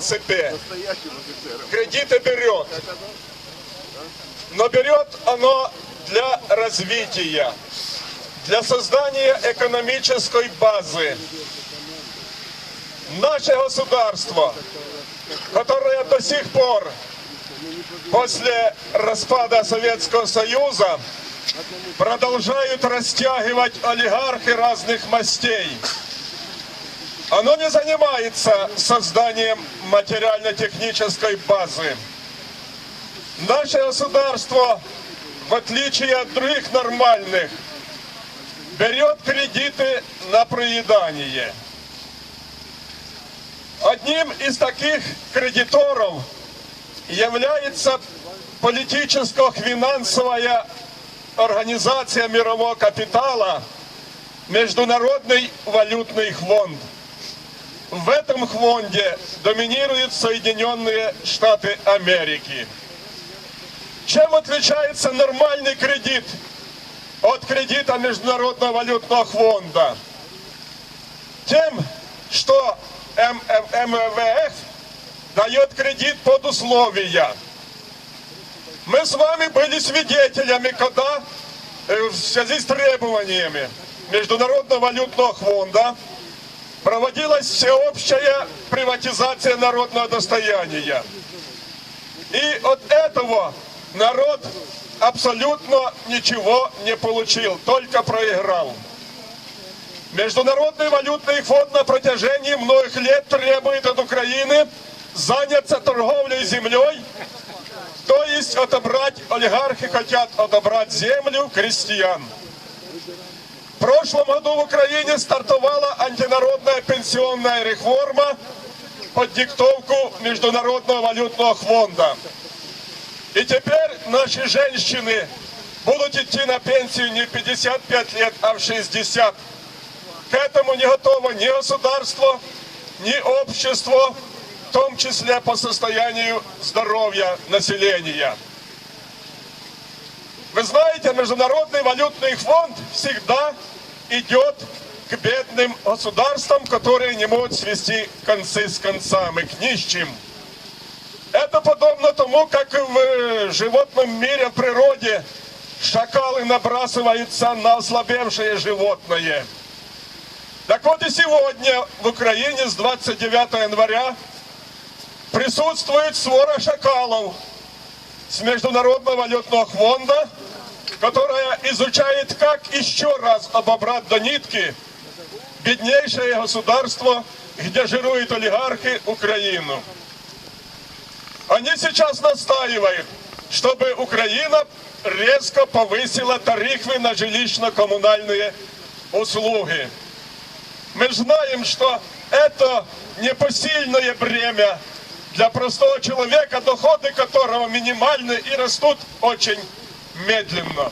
ЦП кредиты берет. Но берет оно для развития, для создания экономической базы. Наше государство, которое до сих пор после распада Советского Союза продолжают растягивать олигархи разных мастей. Оно не занимается созданием материально-технической базы. Наше государство, в отличие от других нормальных, берет кредиты на проедание. Одним из таких кредиторов является политическо-финансовая организация мирового капитала Международный валютный фонд. В этом фонде доминируют Соединенные Штаты Америки. Чем отличается нормальный кредит от кредита Международного валютного фонда? Тем, что МВФ дает кредит под условия. Мы с вами были свидетелями, когда э, в связи с требованиями Международного валютного фонда проводилась всеобщая приватизация народного достояния. И от этого народ абсолютно ничего не получил, только проиграл. Международный валютный фонд на протяжении многих лет требует от Украины заняться торговлей землей, то есть отобрать, олигархи хотят отобрать землю крестьян. В прошлом году в Украине стартовала антинародная пенсионная реформа под диктовку Международного валютного фонда. И теперь наши женщины будут идти на пенсию не в 55 лет, а в 60. К этому не готово ни государство, ни общество, в том числе по состоянию здоровья населения. Вы знаете, Международный валютный фонд всегда идет к бедным государствам, которые не могут свести концы с концами, к нищим. Это подобно тому, как в животном мире, в природе, шакалы набрасываются на ослабевшее животное. Так вот и сегодня в Украине с 29 января присутствует свора шакалов с Международного валютного фонда, которая изучает, как еще раз обобрать до нитки беднейшее государство, где жируют олигархи Украину. Они сейчас настаивают, чтобы Украина резко повысила тарифы на жилищно-коммунальные услуги. Мы знаем, что это непосильное бремя для простого человека, доходы которого минимальны и растут очень медленно.